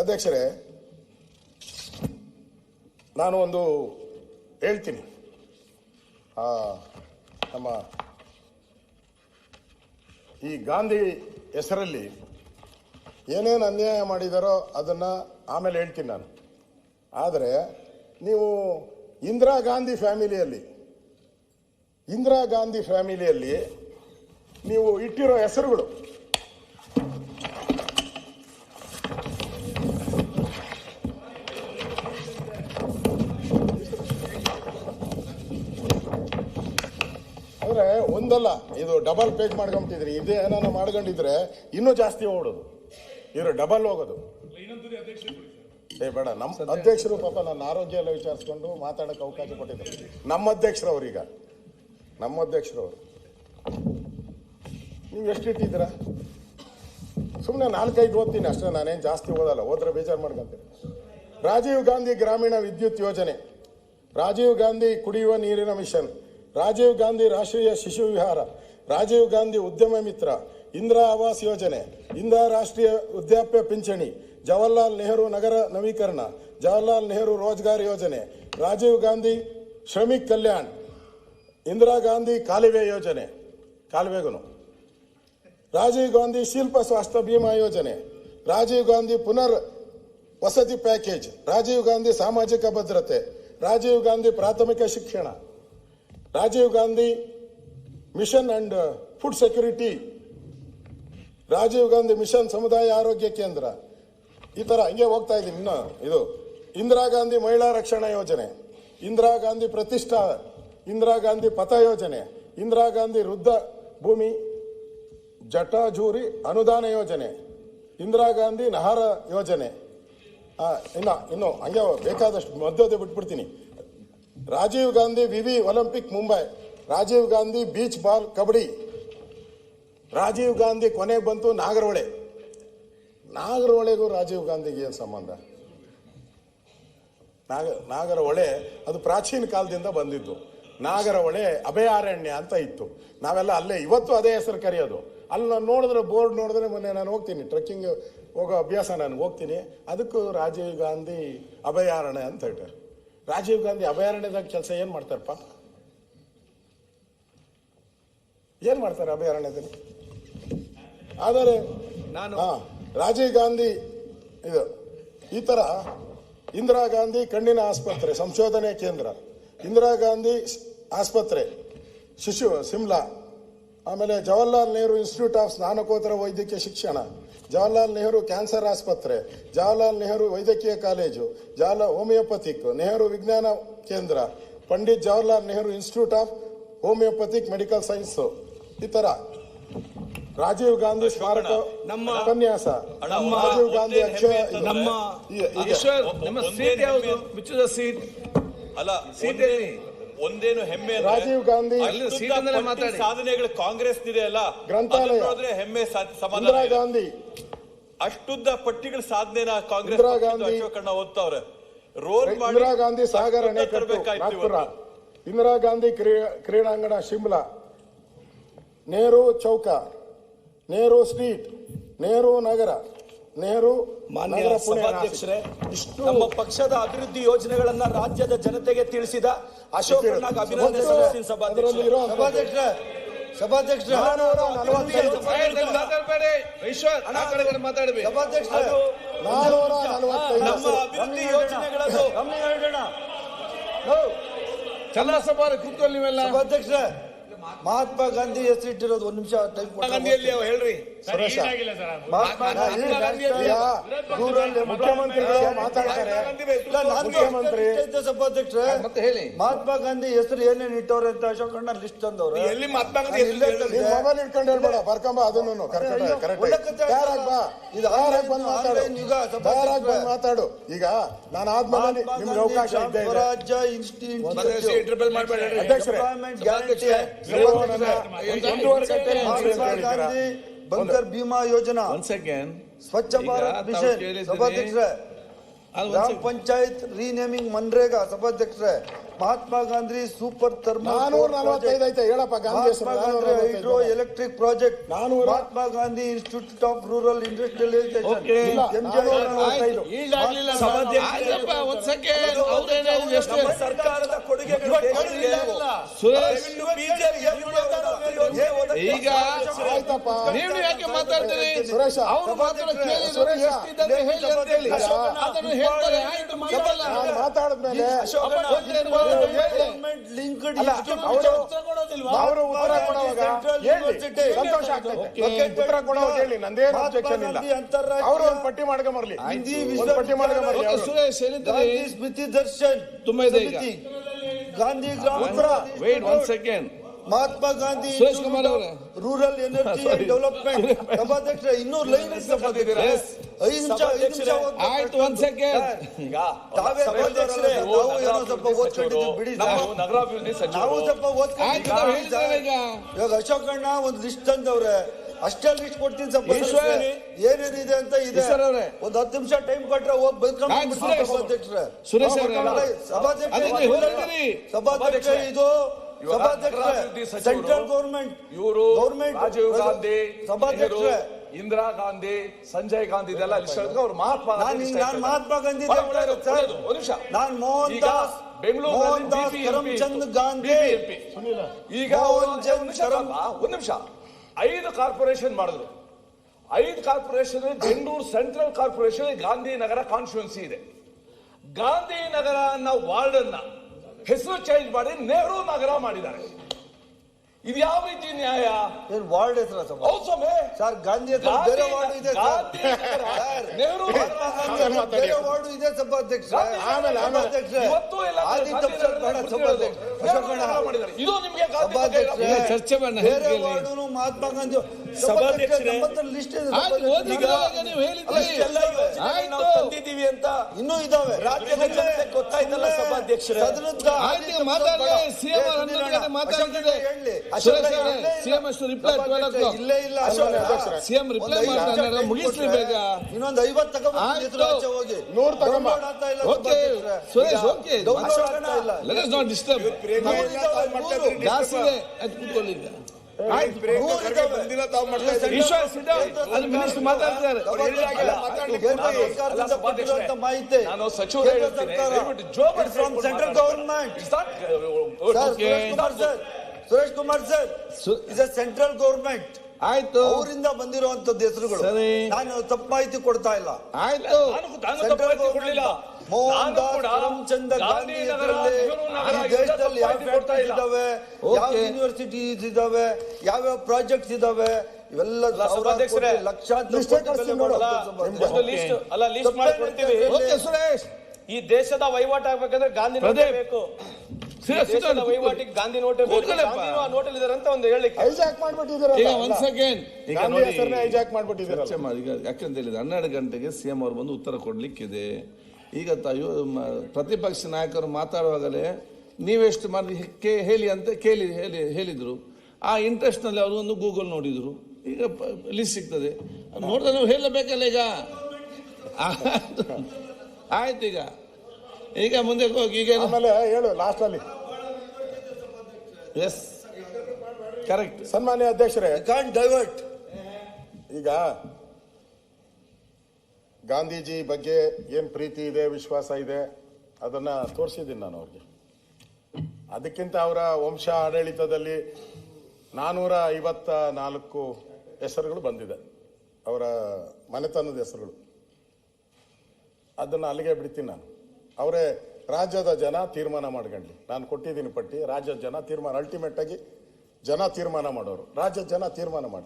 ಅಧ್ಯಕ್ಷರೇ, ನಾನು ಒಂದು ಹೇಳ್ತೀನಿ. ನಮ್ಮ ಈ ಗಾಂಧಿ ಹೆಸರಲ್ಲಿ ಏನೇನು ಅನ್ಯಾಯ ಮಾಡಿದಾರೋ ಅದನ್ನು ಆಮೇಲೆ ಹೇಳ್ತೀನಿ ನಾನು. ಆದರೆ ನೀವು ಇಂದಿರಾ ಗಾಂಧಿ ಫ್ಯಾಮಿಲಿಯಲ್ಲಿ, ಇಂದಿರಾ ಗಾಂಧಿ ಫ್ಯಾಮಿಲಿಯಲ್ಲಿ ನೀವು ಇಟ್ಟಿರೋ ಹೆಸರುಗಳು ಒಂದಲ್ಲ ಇದು ಡಬಲ್ ಪೇಜ್ ಮಾಡ್ಕೊಂಬಿಟ್ಟಿದ್ರಿ ಇದೇ ಏನಾನ ಮಾಡ್ಕೊಂಡಿದ್ರೆ ಇನ್ನೂ ಜಾಸ್ತಿ ಓಡೋದು. ಇವರು ಡಬಲ್ ಹೋಗೋದು. ಏ ಬೇಡ ನಮ್ಮ ಅಧ್ಯಕ್ಷರು ಪಾಪ ನನ್ನ ಆರೋಗ್ಯ ಎಲ್ಲ ವಿಚಾರಿಸ್ಕೊಂಡು ಮಾತಾಡಕ್ಕೆ ಅವಕಾಶ ಕೊಟ್ಟಿದ್ದಾರೆ. ನಮ್ಮ ಅಧ್ಯಕ್ಷರು ಅವ್ರೀಗ ನಮ್ಮ ಅಧ್ಯಕ್ಷರವರು. ನೀವು ಎಷ್ಟು ಇಟ್ಟಿದ್ದೀರಾ? ಸುಮ್ಮನೆ ನಾಲ್ಕೈದು ಓದ್ತೀನಿ ಅಷ್ಟೇ ನಾನೇನು ಜಾಸ್ತಿ ಓದಲ್ಲ ಹೋದ್ರೆ ಬೇಜಾರು ಮಾಡ್ಕೊಂತೀನಿ. ರಾಜೀವ್ ಗಾಂಧಿ ಗ್ರಾಮೀಣ ವಿದ್ಯುತ್ ಯೋಜನೆ. ರಾಜೀವ್ ಗಾಂಧಿ ಕುಡಿಯುವ ನೀರಿನ ಮಿಷನ್. ರಾಜೀವ್ ಗಾಂಧಿ ರಾಷ್ಟ್ರೀಯ ಶಿಶು ವಿಹಾರ, ರಾಜೀವ್ ಗಾಂಧಿ ಉದ್ಯಮ ಮಿತ್ರ, ಇಂದಿರಾ ಆವಾಸ್ ಯೋಜನೆ, ಇಂದಿರಾ ರಾಷ್ಟ್ರೀಯ ವೃದ್ಧಾಪ್ಯ ಪಿಂಚಣಿ, ಜವಾಹರ್ಲಾಲ್ ನೆಹರು ನಗರ ನವೀಕರಣ, ಜವಾಹರ್ಲಾಲ್ ನೆಹರು ರೋಜ್ಗಾರ್ ಯೋಜನೆ, ರಾಜೀವ್ ಗಾಂಧಿ ಶ್ರಮಿಕ್ ಕಲ್ಯಾಣ್, ಇಂದಿರಾ ಗಾಂಧಿ ಕಾಲುವೆ ಯೋಜನೆ ಕಾಲುವೆಗೂ ರಾಜೀವ್ ಗಾಂಧಿ ಶಿಲ್ಪ ಸ್ವಾಸ್ಥ್ಯ ಭೀಮಾ ಯೋಜನೆ, ರಾಜೀವ್ ಗಾಂಧಿ ಪುನರ್ ವಸತಿ ಪ್ಯಾಕೇಜ್, ರಾಜೀವ್ ಗಾಂಧಿ ಸಾಮಾಜಿಕ ಭದ್ರತೆ, ರಾಜೀವ್ ಗಾಂಧಿ ಪ್ರಾಥಮಿಕ ಶಿಕ್ಷಣ Rajiv Gandhi mission and food security, Rajiv Gandhi mission ಸಮುದಾಯ ಆರೋಗ್ಯ ಕೇಂದ್ರ, ಈ ತರ ಹಂಗೆ ಹೋಗ್ತಾ ಇದ್ದೀನಿ ಇನ್ನು ಇದು. ಇಂದಿರಾ ಗಾಂಧಿ ಮಹಿಳಾ ರಕ್ಷಣಾ ಯೋಜನೆ, ಇಂದಿರಾ ಗಾಂಧಿ ಪ್ರತಿಷ್ಠಾ, ಇಂದಿರಾ ಗಾಂಧಿ ಪಥ ಯೋಜನೆ, ಇಂದಿರಾ ಗಾಂಧಿ ವೃದ್ಧ ಭೂಮಿ, ಜಟಾಜೂರಿ ಅನುದಾನ ಯೋಜನೆ, ಇಂದಿರಾ ಗಾಂಧಿ ನಹಾರ ಯೋಜನೆ. ಇನ್ನು ಇನ್ನು ಹಂಗೆ ಬೇಕಾದಷ್ಟು ಮಧ್ಯದ ಬಿಟ್ಬಿಡ್ತೀನಿ. ರಾಜೀವ್ ಗಾಂಧಿ ವಿವಿ Olympic Mumbai, Rajiv Gandhi beach ball kabaddi, Rajiv Gandhi ಕೊನೆಗೆ ಬಂತು ನಾಗರಹೊಳೆ. ನಾಗರಹೊಳೆಗೂ ರಾಜೀವ್ ಗಾಂಧಿಗೆ ಏನು ಸಂಬಂಧ? ನಾಗ, ನಾಗರಹೊಳೆ ಅದು ಪ್ರಾಚೀನ ಕಾಲದಿಂದ ಬಂದಿದ್ದು. ನಾಗರಹೊಳೆ ಅಭಯಾರಣ್ಯ ಅಂತ ಇತ್ತು. ನಾವೆಲ್ಲ ಅಲ್ಲೇ, ಇವತ್ತು ಅದೇ ಹೆಸರು ಕರೆಯೋದು. ಅಲ್ಲಿ ನಾನು ನೋಡಿದ್ರೆ, ಬೋರ್ಡ್ ನೋಡಿದ್ರೆ ಮೊನ್ನೆ ನಾನು ಹೋಗ್ತೀನಿ, ಟ್ರೆಕ್ಕಿಂಗ್ ಹೋಗೋ ಅಭ್ಯಾಸ ನಾನು ಹೋಗ್ತೀನಿ. ಅದಕ್ಕೂ ರಾಜೀವ್ ಗಾಂಧಿ ಅಭಯಾರಣ್ಯ ಅಂತ ಹೇಳ್ತಾರೆ. ರಾಜೀವ್ ಗಾಂಧಿ ಅಭಯಾರಣ್ಯದಾಗ ಕೆಲಸ ಏನು ಮಾಡ್ತಾರಪ್ಪ? ಏನು ಮಾಡ್ತಾರೆ ಅಭಯಾರಣ್ಯದಲ್ಲಿ? ಆದರೆ ನಾನು ಹಾ ರಾಜೀವ್ ಗಾಂಧಿ ಇದು ಈ ತರ ಇಂದಿರಾ ಗಾಂಧಿ ಕಣ್ಣಿನ ಆಸ್ಪತ್ರೆ ಸಂಶೋಧನೆ ಕೇಂದ್ರ ಇಂದಿರಾ ಗಾಂಧಿ ಆಸ್ಪತ್ರೆ ಶಿಶು ಸಿಮ್ಲಾ ಆಮೇಲೆ ಜವಾಹರ್ಲಾಲ್ ನೆಹರು ಇನ್ಸ್ಟಿಟ್ಯೂಟ್ ಆಫ್ ಸ್ನಾನಕೋತ್ತರ ವೈದ್ಯಕೀಯ ಶಿಕ್ಷಣ ಜವಾಹರ್ಲಾಲ್ ನೆಹರು ಕ್ಯಾನ್ಸರ್ ಆಸ್ಪತ್ರೆ ಜವಾಹರ್ಲಾಲ್ ನೆಹರು ವೈದ್ಯಕೀಯ ಕಾಲೇಜು ಜವಾಹರ್ಲಾಲ್ ಹೋಮಿಯೋಪತಿಕ್ ನೆಹರು ವಿಜ್ಞಾನ ಕೇಂದ್ರ Pandit Jawaharlal Nehru institute of homeopathic medical sciences ಈ ತರ. ರಾಜೀವ್ ಗಾಂಧಿ ಸ್ಮಾರಕ ನಮ್ಮ ಉಪನ್ಯಾಸ. ನಮ್ಮ ರಾಜೀವ್ ಗಾಂಧಿ ನಮ್ಮ ಸೀಟ್ ಯಾವುದು? ಅಲ್ಲ ಸೀಟ್. ಒಂದೇನು ಹೆಮ್ಮೆ ಅಂದ್ರೆ ರಾಜೀವ್ ಗಾಂಧಿ. ಸಾಧನೆಗಳು ಕಾಂಗ್ರೆಸ್ ಇದೆ ಅಲ್ಲ? ಗ್ರಂಥಾಲಯ. ಹೆಮ್ಮೆ ಸಮಾಧಾನ. ಗಾಂಧಿ. ಅಷ್ಟುದ್ದ ಪಟ್ಟಿಗಳ ಸಾಧನೆನ ಕಾಂಗ್ರೆಸ್ ಅಶೋಕಣ್ಣ ಓದ್ತಾವ್ರೆ. ರೋಲ್ ಇಂದಿರಾ ಗಾಂಧಿ ಸಾಗರ ಇಂದಿರಾ ಗಾಂಧಿ ಕ್ರೀಡಾಂಗಣ ಶಿಮ್ಲಾ. ನೆಹರು ಚೌಕ. ನೆಹರು ಸ್ಟ್ರೀಟ್. ನೆಹರು ನಗರ. ನೆಹರು ಮಾನ್ಯ ಸಭಾಧ್ಯಕ್ಷರೇ ಇಷ್ಟು ನಮ್ಮ ಪಕ್ಷದ ಅಭಿವೃದ್ಧಿ ಯೋಜನೆಗಳನ್ನ ರಾಜ್ಯದ ಜನತೆಗೆ ತಿಳಿಸಿದ ಅಶೋಕ್ ಅಭಿನಂದನೆ ಸಲ್ಲಿಸ್ತೀನಿ ಸಭಾಧ್ಯಕ್ಷರೇ. ಸಭಾಧ್ಯಕ್ಷರೇ ಸಭಾಧ್ಯಕ್ಷರೇ ನಮ್ಮ ಅಭಿವೃದ್ಧಿ ಯೋಜನೆಗಳನ್ನು ಗಮನ ಹೇಳ್ಬೇಡ. ಚನ್ನಸಭಾ ಕೂತ್ಕೊಳ್ಳಿ ನೀವೆಲ್ಲ. ಸಭಾಧ್ಯಕ್ಷರೇ ಮಹಾತ್ಮ ಗಾಂಧಿ ಹೆಸರಿಟ್ಟಿರೋದು ಒಂದ್ ನಿಮಿಷ ಟೈಪ್ ಗಾಂಧಿಯಲ್ಲಿ ಅವ ಹೇಳ್ರಿ. ಸುರೇಶ. ಮಹಾತ್ಮ ಗಾಂಧಿ ಮುಖ್ಯಮಂತ್ರಿಗಳು ಮಾತಾಡ್ತಾರೆ? ಮುಖ್ಯಮಂತ್ರಿ. ಇದ್ದೆ ಸಭಾಧ್ಯಕ್ಷರೇ ಮತ್ತೆ ಹೇಳಿ. ಮಹಾತ್ಮ ಗಾಂಧಿ ಹೆಸರು ಏನೇನ್ ಇಟ್ಟವ್ರೆ ಅಂತ ಅಶೋಕಣ್ಣ ಲಿಸ್ಟ್ ತಂದವ್ರು. ಎಲ್ಲಿ ಮಹಾತ್ಮ ಗಾಂಧಿ ಹೆಸರು. ಮೊಬೈಲ್ ಇಟ್ಕೊಂಡು ಹೇಳ್ಬೇಡ. ಬರ್ಕೊಂಬ ಅದನ್ನು ಕರೆಕ್ಟ್ ತಯಾರಾಗ್ ಬಾ? ಇದು ತಯಾರಾಗ್ ಬಂದ್ ಮಾತಾಡು? ಆನ್ಲೈನ್ ಯುಗ, ತಯಾರಾಗ್ ಬಂದ್ ಮಾತಾಡು? ಈಗ ನಾನು ಆದ್ಮೇಲೆ ನಿಮ್ಗೆ ಅವಕಾಶ ಇದ್ದೇ ಇನ್ಸ್ಟಿಟ್ಯೂಟ್ ಟ್ರಿಪಲ್ ಮಾಡಬೇಡಿ ಅಧ್ಯಕ್ಷರೇ ಎಂಪ್ಲಾಯ್ಮೆಂಟ್ ಗ್ಯಾರಂಟಿ ನೀವು ನನ್ನ ಒಂದು ಒಂದೂವರೆ ಗಂಟೆ Mahatma Gandhi bunker Bima Yojana once again ಸ್ವಚ್ಛ ಈಗ ಭಾರತ್ ತಾವು ಮಿಷನ್ ಕೇಳಿದ್ದೀರಿ. ಸಭಾಧ್ಯಕ್ಷರೇ ಅದು ಗ್ರಾಮ ಒಂದ್ ಪಂಚಾಯತ್ ರೀನೇಮಿಂಗ್ ಮನ್ರೇಗಾ ಸಭಾಧ್ಯಕ್ಷರೇ ಮಹಾತ್ಮ ಗಾಂಧಿ ಸೂಪರ್ ಥರ್ಮಲ್ ನಾನೂರ ನಲವತ್ತೈದು ಐತೆ ಹೇಳಪ್ಪ Gandhi Mahatma Gandhi hydro electric project. ನಾನು Mahatma Gandhi institute of rural industrial ಸರ್ಕಾರದ ಈಗ ಆಯ್ತಪ್ಪ. ನೀವು ಯಾಕೆ ಮಾತಾಡ್ತೀರಿ? ಸುರೇಶ ಅವ್ರು ಮಾತಾಡೋ ಕೇಳಿದ್ರು ಸುರೇಶ, ಎಷ್ಟಿದೆ ಹೇಳಿ ಅಂತ ಹೇಳಿ. ಅದನ್ನು ಹೇಳ್ತಾರೆ. ಆಯ್ತು ಮಾಡಲ್ಲ ನಾನು ಮಾತಾಡಿದ್ಮೇಲೆ ಅವರು ಅವರು ಉತ್ತರ ಕೊಡುವಾಗ ಹೇಳಿ ಸಂತೋಷ ಆಗ್ತೈತೆ. ಉತ್ತರ ಕೊಡುವಾಗ ಹೇಳಿ ನಂದೇನು ಅಬ್ಜೆಕ್ಷನ್ ಇಲ್ಲ. ಅವರು ಒಂದು ಪಟ್ಟಿ ಮಾಡ್ಕೊಂಬರ್ಲಿ ಒಂದು ಪಟ್ಟಿ ಓಕೆ ಅವರು. ಸುರೇಶ್ ಹೇಳಿದ್ರಿ ಗಾಂಧಿ ಸ್ಮೃತಿ ದರ್ಶನ್ ತುಂಬಾ ಇದೆ Gandhi Grama wait one second Mahatma Gandhi rural energy development ಸಭಾಧ್ಯಕ್ಷ ಇನ್ನೂ ಲೈನ್ ಆಯ್ತು ಒಂದ್ ಸೆಕೆಂಡ್ ಈಗ ತಾವೇ ಸಭಾಧ್ಯಕ್ಷರೇ, ನಾವು ಏನೋ ಸ್ವಲ್ಪ ಓದ್ಕೊಂಡಿದ್ದೀವಿ ಬಿಡಿ ನಾವು ಸ್ವಲ್ಪ ಇವಾಗ ಅಶೋಕಣ್ಣ ಒಂದು ಲಿಸ್ಟ್ ತಂದವ್ರೆ. ಅಷ್ಟೇ ಲಿಸ್ಟ್ ಕೊಡ್ತೀನಿ ಸ್ವಲ್ಪ. ಏನೇನಿದೆ ಅಂತ ಇದೆ. ಒಂದ್ ಹತ್ತು ನಿಮಿಷ ಟೈಮ್ ಕೊಟ್ರೆ ಹೋಗಿ ಬೈಕೊಂಡು. ಸಭಾಧ್ಯಕ್ಷರೇ. ಸಭಾಧ್ಯಕ್ಷ. ಸಭಾಧ್ಯಕ್ಷ ಇದು ಸೆಂಟ್ರಲ್ ಗೌರ್ಮೆಂಟ್ ಇವರು ಗೌರ್ಮೆಂಟ್ ರಾಜೀವ್ ಗಾಂಧಿ ಸಭಾಧ್ಯಕ್ಷ ಇಂದಿರಾ ಗಾಂಧಿ ಸಂಜಯ್ ಗಾಂಧಿ ಇದೆಲ್ಲ ಲಿಸ್ಟ್ ಅವ್ರು ಮಹಾತ್ಮ ನಾನು. ಮಹಾತ್ಮ ಗಾಂಧಿ. ನಿಮಿಷ. ನಾನು ಮೋಹನ್ ದಾಸ್ ಬೆಂಗಳೂರು ಮೋಹನ್ ದಾಸ್ BBMP ಕರಮ್ಚಂದ್ ಗಾಂಧಿ. ಈಗ ಒಂದ್ ನಿಮಿಷ ಐದು ಕಾರ್ಪೊರೇಷನ್ ಮಾಡಿದ್ರು. ಐದು corporation Bengaluru central corporation Gandhinagar constituency ಇದೆ. ಗಾಂಧಿನಗರ ಅನ್ನೋ ವಾರ್ಡ್ ಅನ್ನ ಹೆಸರು ಚೇಂಜ್ ಮಾಡಿ ನೆಹರು ನಗರ ಮಾಡಿದ್ದಾರೆ. ಇದು ಯಾವ ರೀತಿ ನ್ಯಾಯ? ಏನ್ ವಾರ್ಡ್ ಹೆಸರ ಸಭಾ ಹೌದು ಸ್ವಾಮಿ. ಸರ್ ಗಾಂಧಿ ಹೆಸರು ಬೇರೆ ವಾರ್ಡ್ ಇದೆ ಸರ್. ಗಾಂಧಿನಗರ, ಸರ್, ನೆಹರು ನಗರ ಬೇರೆ ವಾರ್ಡ್ ಇದೆ ಸಭಾಧ್ಯಕ್ಷ ಆಮೇಲೆ, ಆಮೇಲೆ. ಸಭಾಧ್ಯಕ್ಷ ಇವತ್ತು ಎಲ್ಲ ಆದಿತ್ಯ ಪ್ರಸಾದ್ ಬೇಡ ಸಭಾಧ್ಯಕ್ಷ ಅಶೋಕಣ್ಣ. ಮಾಡಿದ್ದಾರೆ ಇದು ನಿಮಗೆ ಸಭಾಧ್ಯಕ್ಷ ಇಲ್ಲ, ಚರ್ಚೆ ಬೇರೆ ಹೇಳಿ. ವಾರ್ಡುನು ಮಹಾತ್ಮ ಗಾಂಧಿ ಸಭಾಧ್ಯಕ್ಷ ಲಿಸ್ಟ್ ಇದೆ ಆಯ್ತು ನೀವು ಹೇಳಿದ್ರಿ ನಾವು ಆಯ್ತು. ತಂದಿದ್ದೀವಿ ಅಂತ. ಇನ್ನೂ ಇದಾವೆ. ರಾಜ್ಯದ ಜನತೆ ಗೊತ್ತಾಯ್ತಲ್ಲ ಸಭಾಧ್ಯಕ್ಷರೇ. ಸದನದ ಆಯ್ತು ಅವ್ರು ಹನ್ನೊಂದು ಗಂಟೆ ಮಾತಾಡ್ತಿದೆ. ಸಿಎಂ ಅಷ್ಟು ರಿಪ್ಲೈ ಇಲ್ಲೇ ಇಲ್ಲ. ಸಿಎಂ ರಿಪ್ಲೈ ಮಾಡ್ತಾರೆ ಮುಗಿಸ್ಲಿ ಬೇಗ. ಇನ್ನೊಂದು ಐವತ್ತು ತಗೊಂಡ್ಬಂದು ಆಯ್ತು. ಹೋಗಿ. ನೂರು ಓಕೆ. ಸುರೇಶ್ ಓಕೆ Download ಆಗ್ತಾ ಇಲ್ಲ. ಲೆಟ್ ಅಸ್ ನಾಟ್ ಡಿಸ್ಟರ್ಬ್ ಜಾಸ್ತಿ ಇದೆ ಅದು ಬಂದಿಲ್ಲ ಮಾಹಿತಿ. ನಾನು ಹೇಳ್ತೀನಿ, ಫ್ರಮ್ ಸೆಂಟ್ರಲ್ ಮಾತಾಡಿ. Suresh Kumar sir is a central government ಆಯ್ತು ಅವರಿಂದ ಬಂದಿರುವಂತ ಹೆಸರುಗಳು ಸರಿ. ನಾನು ತಪ್ಪು ಮಾಹಿತಿ ಕೊಡ್ತಾ ಇಲ್ಲ ಆಯ್ತು ನಾನು ನಾನು Central ಮಾಹಿತಿ ಕೊಡ್ಲಿಲ್ಲ ಮೋಹನ್ ನಾನು ದಾಸ್ ಕೂಡ ಕರಮ್ಚಂದ್ ಗಾಂಧಿ ಗಾಂಧಿನಗರ, ಹೆಸರಲ್ಲಿ ಈ ದೇಶದಲ್ಲಿ ಯಾವ ಮಾಹಿತಿ ಕೊಡ್ತಾ ಇಲ್ಲ. ಇದಾವೆ ಯಾವ Okay. ಯೂನಿವರ್ಸಿಟೀಸ್ ಇದಾವೆ ಯಾವ್ಯಾವ ಪ್ರಾಜೆಕ್ಟ್ಸ್ ಇದಾವೆ ಇವೆಲ್ಲ ಸಾವಿರಾರು ಸಭಾಧ್ಯಕ್ಷರೇ, ಕೋಟಿ, ಲಕ್ಷಾಂತರ ಲಿಸ್ಟ್ ಕೋಟಿ ಕಳ್ಸಿ ನೋಡು. ಬಾಳೋ ನಿಮ್ಗೆ. ಒಂದು ಲಿಸ್ಟ್ ಅಲ್ಲ ಲಿಸ್ಟ್ ಮಾಡ್ಕೊಡ್ತೀವಿ ಓಕೆ ಸುರೇಶ್ ಈ ದೇಶದ ವಹಿವಾಟು ಆಗ್ಬೇಕಂದ್ರೆ ಗಾಂಧಿ ಪ್ರದೀಪ್. ಬೇಕು ವಹಿವಾಟಿಗೆ ಗಾಂಧಿ ನೋಟೆ ನೋಟಲ್ಲಿ ಇದಾರೆ ಅಂತ ಒಂದು ಹೇಳಿಕ್ಕೆ ಹೈಜಾಕ್ ಈಗ ಮಾಡ್ಬಿಟ್ಟಿದ್ದೀರಲ್ಲ ಒಂದ್ ಈಗ ನೋಡಿ ಹೆಸರನ್ನ ಹೈಜಾಕ್ ಮಾಡ್ಬಿಟ್ಟಿದ್ದೀರಲ್ಲ. ಚರ್ಚೆ ಮಾಡಿ ಈಗ ಯಾಕಂತ ಹೇಳಿದ್ರೆ ಹನ್ನೆರಡು ಗಂಟೆಗೆ ಸಿಎಂ ಅವರು ಬಂದು ಉತ್ತರ ಕೊಡ್ಲಿಕ್ಕಿದೆ. ಈಗ ಪ್ರತಿಪಕ್ಷ ನಾಯಕರು ಮಾತಾಡುವಾಗಲೇ ನೀವೆಷ್ಟು ಮಾಡಿ ಕೇ- ಹೇಳಿ ಅಂತ ಕೇಳಿ ಹೇಳಿ ಹೇಳಿದ್ರು. ಆ ಇಂಟ್ರೆಸ್ಟ್ನಲ್ಲಿ ಅವರು ಒಂದು ಗೂಗಲ್ ನೋಡಿದ್ರು. ಈಗ ಲಿಸ್ಟ್ ಸಿಗ್ತದೆ. ನೋಡಿದ್ರೆ ನಾವು ಹೇಳಬೇಕಲ್ಲ ಈಗ? ಆಯ್ತು ಈಗ. ಈಗ ಮುಂದೆ ಹೋಗಿ ಈಗ ಆಮೇಲೆ ಹೇಳು ಲಾಸ್ಟ್ ಅಲ್ಲಿ. ಎಸ್ ಕರೆಕ್ಟ್ ಸನ್ಮಾನ್ಯ ಅಧ್ಯಕ್ಷರೇ ಕಾಂಟ್ ಡೈವರ್ಟ್ ಈಗ ಗಾಂಧೀಜಿ ಬಗ್ಗೆ ಏನ್ ಪ್ರೀತಿ ಇದೆ, ವಿಶ್ವಾಸ ಇದೆ, ಅದನ್ನ ತೋರಿಸಿದ್ದೀನಿ ನಾನು ಅವ್ರಿಗೆ. ಅದಕ್ಕಿಂತ ಅವರ ವಂಶ ಆಡಳಿತದಲ್ಲಿ ನಾನೂರ ಐವತ್ತ ನಾಲ್ಕು ಹೆಸರುಗಳು ಬಂದಿದೆ. ಅವರ ಮನೆತನದ ಹೆಸರುಗಳು. ಅದನ್ನು ಅಲ್ಲಿಗೆ ಬಿಡ್ತೀನಿ ನಾನು. ಅವರೇ ರಾಜ್ಯದ ಜನ ತೀರ್ಮಾನ ಮಾಡ್ಕೊಂಡ್ಲಿ ನಾನು ಕೊಟ್ಟಿದ್ದೀನಿ ಪಟ್ಟಿ, ರಾಜ್ಯದ ಜನ ತೀರ್ಮಾನ ಅಲ್ಟಿಮೇಟ್ ಆಗಿ ಜನ ತೀರ್ಮಾನ ಮಾಡೋರು. ರಾಜ್ಯದ ಜನ ತೀರ್ಮಾನ ಮಾಡಿ